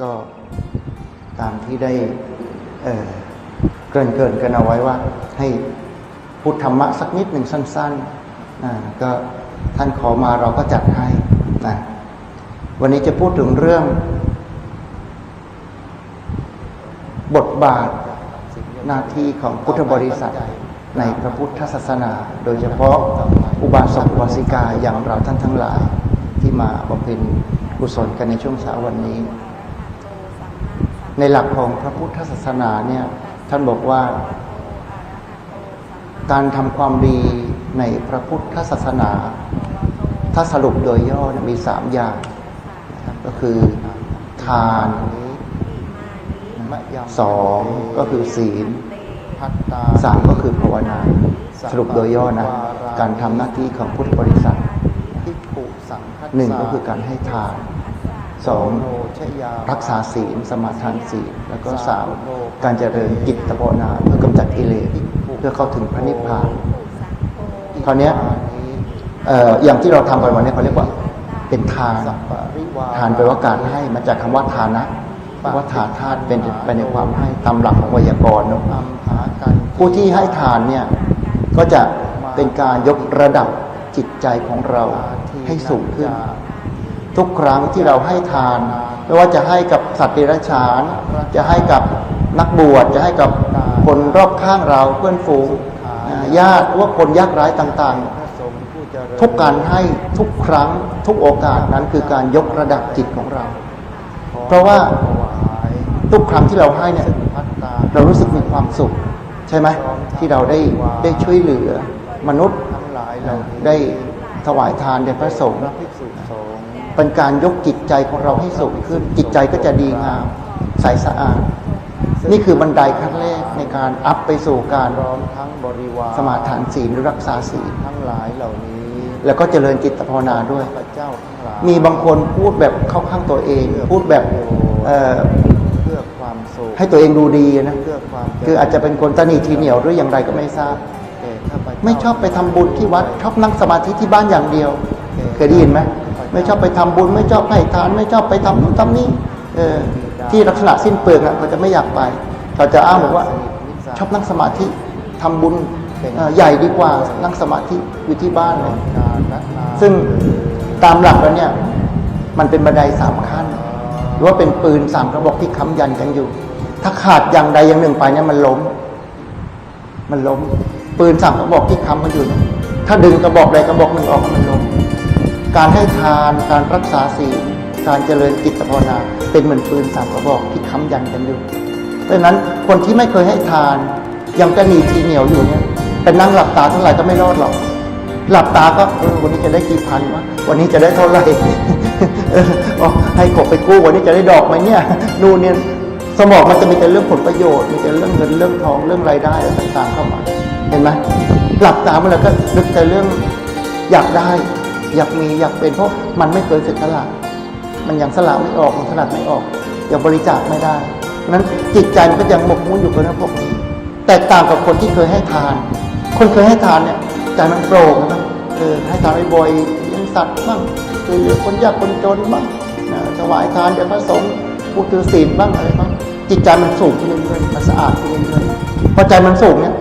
ก็ตามที่ได้เกรินเกินกันเอาไว้ว่า ให้พูดธรรมะสักนิดหนึ่งสั้นๆนะก็ท่านขอมาเราก็จัดให้นะวันนี้จะพูดถึงเรื่อง บทบาทหน้าที่ของพุทธบริษัทในพระพุทธศาสนา โดยเฉพาะอุบาสกอุบาสิกาอย่างเราท่านทั้งหลายที่มาบำเพ็ญกุศลกันในช่วงเช้าวันนี้ ในหลักของพระพุทธศาสนาเนี่ยท่านบอกว่า การทำความดีในพระพุทธศาสนา ถ้าสรุปโดยย่อเนี่ยมีสามอย่างก็คือทานสองก็คือศีลสามก็คือภาวนา สรุปโดยย่อนะ การทำหน้าที่ของพุทธบริษัทหนึ่งก็คือการให้ทาน สองรักษาศีลสมาทานศีลแล้วก็สามการเจริญจิตตภาวนาเพื่อกำจัดกิเลสเพื่อเข้าถึงพระนิพพานคราวเนี้ยเอ่ออย่างที่เราทำไปวันนี้เขาเรียกว่า เป็นทานทานแปลว่าการให้มาจากคำว่าทานะว่าทาธาตุเป็นไปในความให้ตามหลักของไวยากรณ์เนอะผู้ที่ให้ทานเนี่ยก็จะเป็นการยกระดับจิตใจของเราให้สูงขึ้น ทุกครั้งที่เราให้ทาน ไม่ว่าจะให้กับสัตว์เดรัจฉาน จะให้กับนักบวช จะให้กับคนรอบข้างเราเพื่อนฝูงญาติหรือว่าคนยากไร้ต่างๆ ทุกการให้ทุกครั้งทุกโอกาสนั้นคือการยกระดับจิตของเรา เพราะว่าทุกครั้งที่เราให้เนี่ยเรารู้สึกมีความสุข ใช่ไหมที่เราได้ได้ช่วยเหลือมนุษย์ได้ถวายทานแด่พระสงฆ์ เป็นการยกจิตใจของเราให้สูงขึ้น จิตใจก็จะดีงามใสสะอาด นี่คือบันไดขั้นแรกในการอัพไปสู่การพร้อมทั้งบริวารสมาทานศีลหรือรักษาศีลทั้งหลายเหล่านี้ แล้วก็เจริญจิตภาวนาด้วยพระเจ้าทั้งหลายมีบางคนพูดแบบเข้าข้างตัวเอง พูดแบบเอ่อเพื่อความสุขให้ตัวเองดูดีนะเพื่อความเจริญคืออาจจะเป็นคนตนีทีเหนียวหรืออย่างไรก็ไม่ทราบแก่ข้าพเจ้าไม่ชอบไปทำบุญที่วัดชอบนั่งสมาธิที่บ้านอย่างเดียว เคยได้ยินไหม ไม่ชอบไปทำบุญ ไม่ชอบให้ทาน ไม่ชอบไปทำนู่นทำนี่เออที่ลักษณะสิ้นเปลืองอะเขาจะไม่อยากไป เขาจะอ้างบอกว่าชอบนั่งสมาธิทำบุญใหญ่ดีกว่านั่งสมาธิอยู่ที่บ้านเลยการรัตนาซึ่งตามหลักแล้วเนี่ยมันเป็นบันไดสามขั้น หรือว่าเป็นปืนสามกระบอกที่ค้ำยันกันอยู่ ถ้าขาดอย่างใดอย่างหนึ่งไปเนี่ยมันล้ม มันล้ม ปืนสามกระบอกที่ค้ำกันอยู่ ถ้าดึงกระบอกใดกระบอกหนึ่งออกมันล้ม การให้ทานการรักษาศีลการเจริญจิตภาวนา เป็นเหมือนปืนสามกระบอกที่ค้ำยันกันอยู่เพราะฉะนั้นคนที่ไม่เคยให้ทาน ยังจะหนีทีเหนียวอยู่เนี่ยเป็นนั่งหลับตาเท่าไหร่ก็ไม่รอดหรอก หลับตาก็วันนี้จะได้กี่พันวะวันนี้จะได้เท่าไหร่ให้กบไปกู้วันนี้จะได้ดอกไหมเนี่ยนู่นเนี่ยสมองมันจะมีแต่เรื่องผลประโยชน์มีแต่เรื่องเงินเรื่องทองเรื่องรายได้อะไรต่างๆเข้ามา เห็นไหมหลับตาเมื่อไหร่ก็นึกแต่เรื่องอยากได้ อยากมีอยากเป็นเพราะมันไม่เคยเสร็จสละมันยังสละไม่ออกมันถนัดไม่ออกยังบริจาคไม่ได้นั้นจิตใจมันก็ยังหมกมุ่นอยู่กับเรื่องพวกนี้แตกต่างกับคนที่เคยให้ทาน คนเคยให้ทานเนี่ยใจมันโปร่งนะเออให้ทานไปบ่อยเลี้ยงสัตว์บ้างช่วยเหลือคนยากคนจนบ้างถวายทานแด่พระสงฆ์ผู้ถือศีลบ้างอะไรบ้างจิตใจมันสูงขึ้นเรื่อยๆมันสะอาดขึ้นเรื่อยๆพอใจมันสูงเนี่ย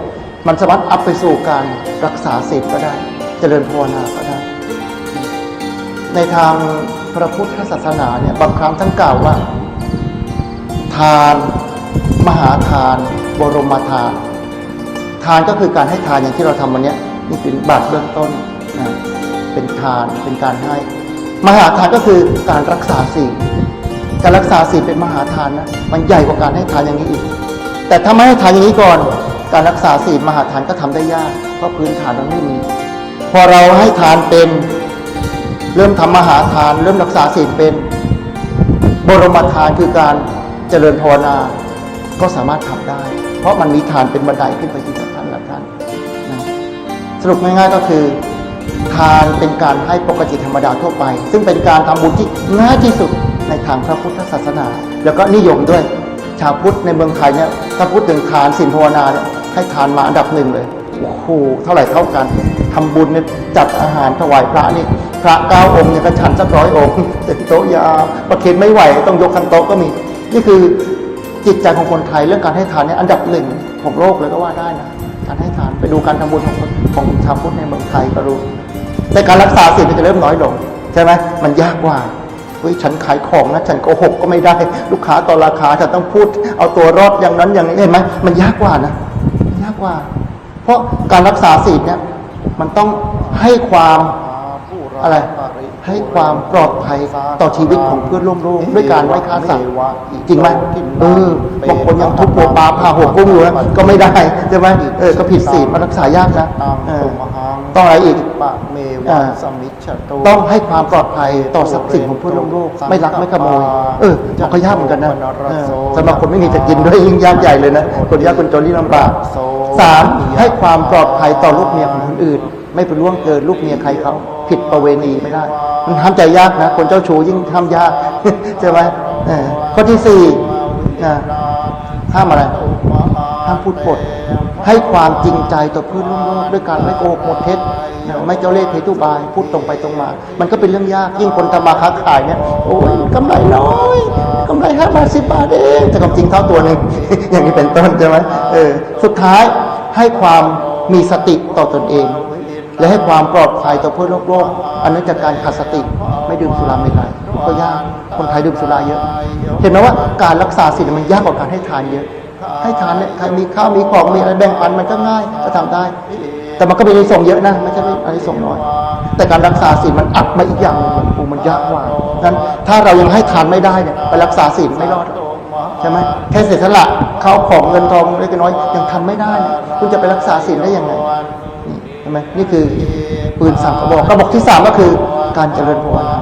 มันสามารถอัพไปสู่การรักษาศีลก็ได้ เจริญภาวนาก็ได้ ในทางพระพุทธศาสนาเนี่ยบางครั้งท่านกล่าวว่า ทานมหาทาน บรมทาน ทานก็คือการให้ทานอย่างที่เราทำวันนี้นี่เป็นบาตรเบื้องต้นนะเป็นทานเป็นการให้ มหาทานก็คือการรักษาศีลการรักษาศีลเป็นมหาทานนะมันใหญ่กว่าการให้ทานอย่างนี้อีก แต่ถ้าไม่ให้ทานอย่างนี้ก่อน การรักษาศีลมหาทานก็ทำได้ยากเพราะพื้นฐานมันไม่มีพอเราให้ทานเป็น เริ่มทำมหาทาน เริ่มรักษาศีลเป็น บรมทานคือการเจริญภาวนา ก็สามารถทำได้ เพราะมันมีทานเป็นบันไดขึ้นไปที่ท่านละท่านนะสรุปง่ายๆก็คือ ทานเป็นการให้ปกติธรรมดาทั่วไป ซึ่งเป็นการทำบุญที่ง่ายที่สุดในทางพระพุทธศาสนา แล้วก็นิยมด้วยชาวพุทธในเมืองไทยเนี่ยถ้าพูดถึงทานศีลภาวนาเนี่ยให้ทานมาอันดับหนึ่งเลย โอ้โหเท่าไหร่เท่ากันทำบุญเนี่ยจัดอาหารถวายพระนี่พระเก้าองค์เนี่ยก็ฉันสักร้อยองค์เต็มโต๊ะยาวประเคนไม่ไหวต้องยกคันโต๊ะก็มี นี่คือจิตใจของคนไทยเรื่องการให้ทานเนี่ยอันดับหนึ่งของโลกเลยก็ว่าได้นะการให้ทานไปดูการทำบุญของของชาวพุทธในเมืองไทยก็รู้แต่การรักษาศีลมันจะเริ่มน้อยลงใช่ไหมมันยากกว่าเฮ้ยฉันขายของนะฉันโกหกก็ไม่ได้ ลูกค้าต่อราคาฉันต้องพูด เอาตัวรอดอย่างนั้นอย่างนี้เห็นไหมมันยากกว่านะ ยากกว่า ราะการรักษาศีลเนี่ยมันต้องให้ความอะไรให้ความปลอดภัยต่อชีวิตของเพื่อนร่วมโลกด้วยการไม่ฆ่าสัตว์จริงไหมเออบางคนยังทุบหัวปลาผ่าหัวกุ้งอยู่นะก็ไม่ได้ใช่ไหมเออก็ผิดศีลมันรักษายากนะเออต้องอะไรอีกปะเมวะสมิชชตุต้องให้ความปลอดภัยต่อทรัพย์สินของเพื่อนร่วมโลกไม่รักไม่ขโมยเออมันก็ยากเหมือนกันนะเออสำหรับคนไม่มีจะกินด้วยยิ่งยากใหญ่เลยนะคนยากคนจนที่ลำบาก สามให้ความปลอดภัยต่อลูกเมียของคนอื่น ไม่ไปล่วงเกินลูกเมียใครเขาผิดประเวณีไม่ได้ มันทำใจยากนะ คนเจ้าชู้ยิ่งทำยากใช่ไหมข้อที่สี่นะห้ามอะไรห้ามพูดปด ให้ความจริงใจต่อเพื่อนร่วมโลกด้วยการไม่โกหกหมดเท็จไม่เจ้าเล่ห์เทตุบาย พูดตรงไปตรงมา มันก็เป็นเรื่องยากยิ่งคนทำมาค้าขายเนี่ยโอ้ยกำไรน้อยกำไรห้าบาทสิบบาทเองแต่ความจริงเท่าตัวหนึ่งอย่างนี้เป็นต้นใช่ไหมเออสุดท้าย ให้ความมีสติต่อตนเอง และให้ความปลอดภัยต่อเพื่อนโลกโลกอันนั้นจากการขาดสติไม่ดื่มสุราเมลัยก็ยากคนไทยดื่มสุราเยอะ เห็นไหมว่าการรักษาศีลมันยากกว่าการให้ทานเยอะ ให้ทานเนี่ยใครมีข้าวมีของมีอะไรแบ่งปันมันก็ง่ายก็ทำได้ แต่มันก็มีอานิสงเยอะนะไม่ใช่ไม่อานิสงน้อย แต่การรักษาศีลมันอัดมาอีกอย่างหนึ่งโอ้มันยากกว่านั้นถ้าเรายังให้ทานไม่ได้เนี่ยไปรักษาศีลไม่รอด ใช่ไหมแค่เสียสละเขาของเงินทองเล็กน้อยยังทำไม่ได้คุณจะไปรักษาศีลได้ยังไงใช่ไหมนี่คือปืนสามกระบอกกระบอกที่สามก็คือการเจริญภาวนา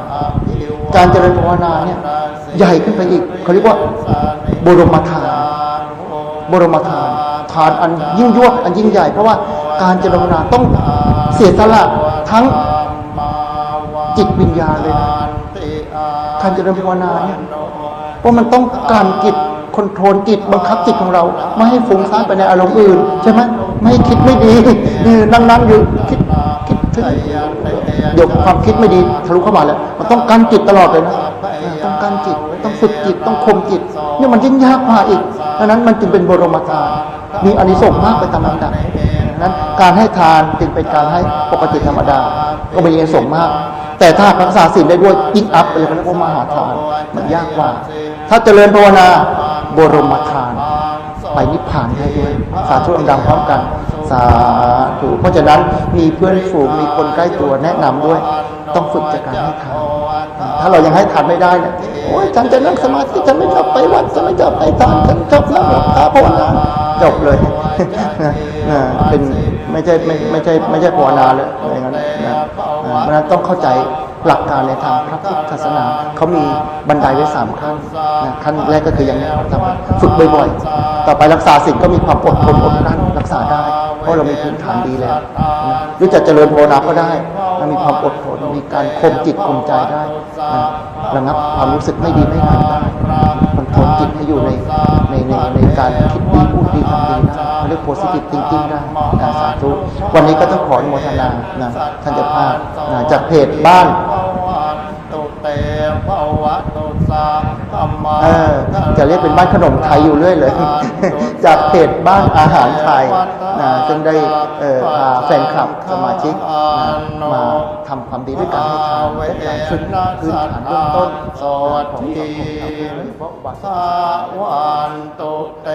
การเจริญภาวนาเนี่ยใหญ่ขึ้นไปอีกเขาเรียกว่าบรมทาน บรมทาน ทานอันยิ่งยวดอันยิ่งใหญ่ เพราะว่าการเจริญภาวนาต้องเสียสละทั้งจิตวิญญาณเลยนะการเจริญภาวนาเนี่ย เพราะมันต้องการจิตคอนโทรลจิตบังคับจิตของเรา ไม่ให้ฟุ้งซ่านไปในอารมณ์อื่น ใช่ไหมไม่ให้คิดไม่ดีนี่นั่งนั่งอยู่คิดคิดถึงเดี๋ยวความคิดไม่ดีทะลุเข้ามาแล้วมันต้องการจิตตลอดเลยนะต้องการจิตต้องฝึกจิตต้องคมจิตเนี่ยมันยิ่งยากกว่าอีกดังนั้นมันจึงเป็นบรมทานมีอนิสงส์มากไปตามลำดับดังนั้นการให้ทานจึงเป็นการให้ปกติธรรมดา ก็มีอนิสงส์มาก แต่ถ้ารักษาศีลได้ด้วยยิ่งอัพไปเลยเขาเรียกว่ามหาทานมันยากกว่า ถ้าเจริญภาวนาบรมทาน ไปนิพพานได้ด้วยสาธุดังพร้อมกัน สาธุเพราะฉะนั้นมีเพื่อนฝูงมีคนใกล้ตัวแนะนำด้วย ต้องฝึกจากการให้ทานถ้าเรายังให้ทานไม่ได้เนี่ยโอ้ยฉันจะนั่งสมาธิฉันไม่ชอบไปวัดฉันไม่ชอบไปทานฉันชอบนั่งหลับตาภาวนาจบเลยนะเป็นไม่ใช่ไม่ไม่ใช่ไม่ใช่ภาวนาเลยอะไรอย่างนั้นนะนะเพราะฉะนั้นต้องเข้าใจ หลักการในทางพระพุทธศาสนาเขามีบันไดไว้สามขั้นนะขั้นแรกก็คืออย่างนี้ทำฝึกบ่อยๆ ต่อไปรักษาสิ่งก็มีความอดทนอดกลั้นรักษาได้ เพราะเรามีพื้นฐานดีแล้วนะหรือจะเจริญภาวนาก็ได้เรามีความอดทนมีการข่มจิตข่มใจได้นะระงับความรู้สึกไม่ดีไม่งามได้ จิตให้อยู่ในในในในการคิดดีพูดดีทำดีนะเขาเรียกโพสิฟิตจริงๆได้นะสาธุวันนี้ก็ต้องขออนุโมทนานะท่านเจ้าภาพนะจากเพจบ้านตุเตภวะตุสังธรรมา เออจะเรียกเป็นบ้านขนมไทยอยู่เรื่อยเลย จากเพจบ้านอาหารไทยนะซึ่งได้เอ่อพาแฟนคลับสมาชิกนะมาทำความดีด้วยการให้ทานและการฝึกพื้นฐานเบื้องต้นสวัสของดีสังคมไทยโดยเฉพาะอุบาสกสาวันตุเต